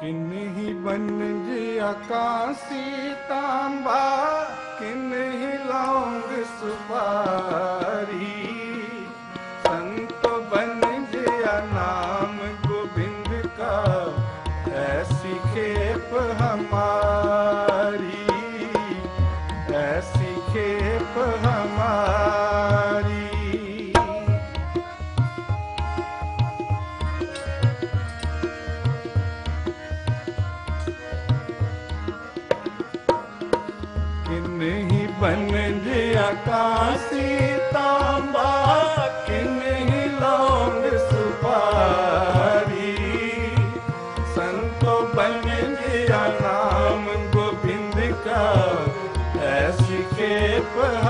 ਕਿਨਹੀ ਬਨਜ ਆਕਾਸੀ ਤਾਂਬਾ ਕਿਨਹੀ ਲੌਂਗ ਸੁਪਾਰੀ। ਸੰਤ ਬਨਜ ਨਾਮ ਗੋਬਿੰਦ ਕਾ ਐਸੀ ਖੇਪ ਹਮਾਰੀ। ਐਸੀ ਖੇਪ किन ही बन जिया काशी तांबा किन ही लौंग सुपारी। संतो बन जिया नाम गोविंद का ऐसी पञ्च बाश